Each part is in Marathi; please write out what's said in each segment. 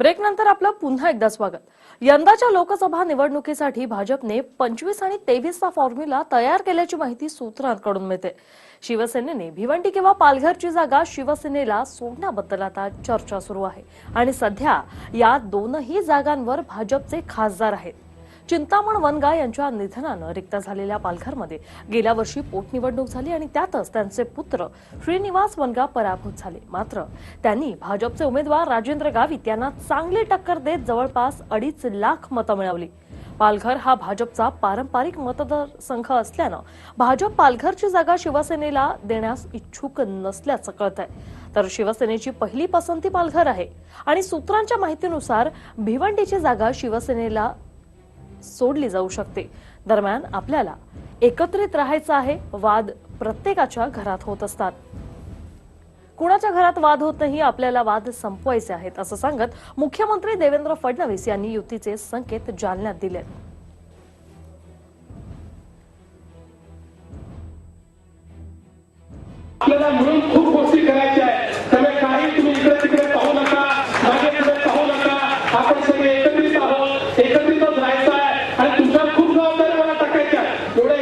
ब्रेकनंतर आपलं पुन्हा एकदा स्वागत. यंदाच्या लोकसभा निवडणुकीसाठी भाजपने पंचवीस आणि तेवीसचा फॉर्म्युला तयार केल्याची माहिती सूत्रांकडून मिळते. शिवसेनेने भिवंडी किंवा पालघरची जागा शिवसेनेला सोडण्याबद्दल आता चर्चा सुरू आहे. आणि सध्या या दोनही जागांवर भाजपचे खासदार आहेत. चिंतामण वनगा यांच्या निधनानं रिक्त झालेल्या पालघरमध्ये गेल्या वर्षी पोटनिवडणूक झाली आणि त्यातच त्यांचे पुत्र श्रीनिवास वनगा पराभूत झाले. मात्र त्यांनी भाजपचे उमेदवार राजेंद्र गावित यांना चांगली टक्कर देत जवळपास अडीच लाख मतं मिळवली. पालघर हा भाजपचा पारंपरिक मतदारसंघ असल्यानं भाजप पालघरची जागा शिवसेनेला देण्यास इच्छुक नसल्याचं कळत आहे तर शिवसेनेची पहिली पसंती पालघर आहे आणि सूत्रांच्या माहितीनुसार भिवंडीची जागा शिवसेनेला सोडली जाऊ शकते. दरम्यान आपल्याला एकत्रित राहायचं आहे वाद प्रत्येकाच्या घरात होत असतात. कुणाच्या घरात वाद होत नाही आपल्याला वाद संपवायचे आहेत असं सांगत मुख्यमंत्री देवेंद्र फडणवीस यांनी युतीचे संकेत जालन्यात दिले आपल्याला ಕೂಡ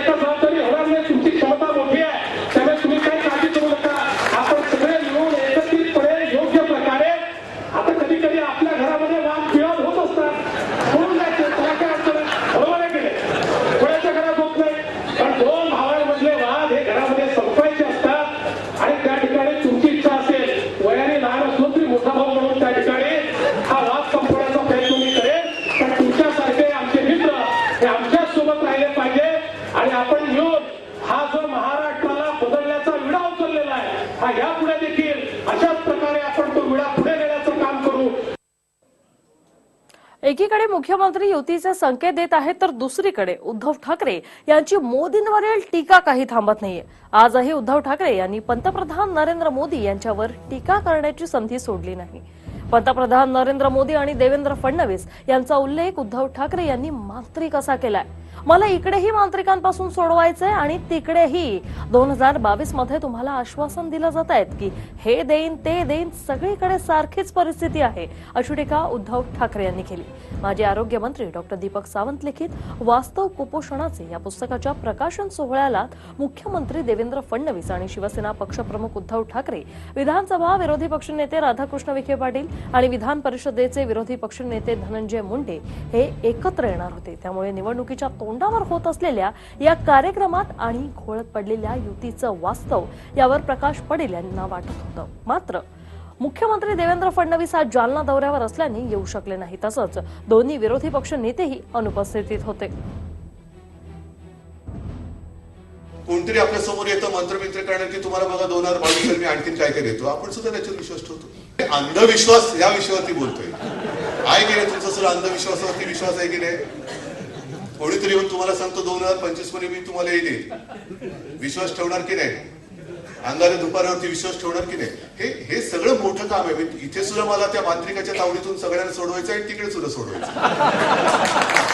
हा यापुढे देखील अशाच प्रकारे आपण तो विडा पुढे नेण्याचं काम करू. एकीकडे मुख्यमंत्री युतीचे संकेत देत आहेत तर दुसरीकडे उद्धव ठाकरे यांची मोदींवरील टीका काही थांबत नाहीये. आजही उद्धव ठाकरे यांनी पंतप्रधान नरेंद्र मोदी यांच्यावर टीका करण्याची संधी सोडली नाही. पंतप्रधान नरेंद्र मोदी आणि देवेंद्र फडणवीस यांचा उल्लेख उद्धव ठाकरे यांनी मांत्रिक असा केलाय. मला इकडेही मांत्रिकांपासून सोडवायचंय आणि तिकडेही. दोन हजार बावीसमध्ये तुम्हाला आश्वासन दिलं जात आहेत की हे देईन ते देईन सगळीकडे सारखीच परिस्थिती आहे अशी टीका उद्धव ठाकरे यांनी केली. माजी आरोग्य मंत्री डॉक्टर दीपक सावंत लिखित वास्तव कुपोषणाचे या पुस्तकाच्या प्रकाशन सोहळ्याला मुख्यमंत्री देवेंद्र फडणवीस आणि शिवसेना पक्षप्रमुख उद्धव ठाकरे विधानसभा विरोधी पक्षनेते राधाकृष्ण विखे पाटील आणि विधान परिषदेचे विरोधी पक्षनेते धनंजय मुंडे हे एकत्र येणार होते. त्यामुळे निवडणुकीच्या तोंड तोंडावर होत असलेल्या या कार्यक्रमात आणि घोळत पडलेल्या युतीचं वास्तव यावर प्रकाश पडेल यांना वाटत होतं. मात्र मुख्यमंत्री देवेंद्र फडणवीस आज जालना दौऱ्यावर असल्याने येऊ शकले नाही. तसंच दोन्ही विरोधी पक्ष नेतेही अनुपस्थितीत होते. कोणतरी आपल्यासमोर येतं मंत्रमित्र करणार की तुम्हाला बघा दोन हजार बावीस मी आणखीन काय काय देतो आपण सुद्धा त्याच्यावर विश्वास ठेवतो. अंधविश्वास या विषयावरती बोलतोय. आहे की नाही तुमचा सुद्धा अंधविश्वासावरती विश्वास आहे की नाही? कोणीतरी येऊन तुम्हाला सांगतो दोन हजार पंचवीसमध्ये मी तुम्हाला येईल विश्वास ठेवणार की नाही? अंधारे दुपारावरती विश्वास ठेवणार की नाही? हे हे सगळं मोठं काम आहे. मी- इथे सुद्धा मला त्या मांत्रिकाच्या तावडीतून सगळ्यांना सोडवायचं आहे आणि तिकडे सुद्धा सोडवायचं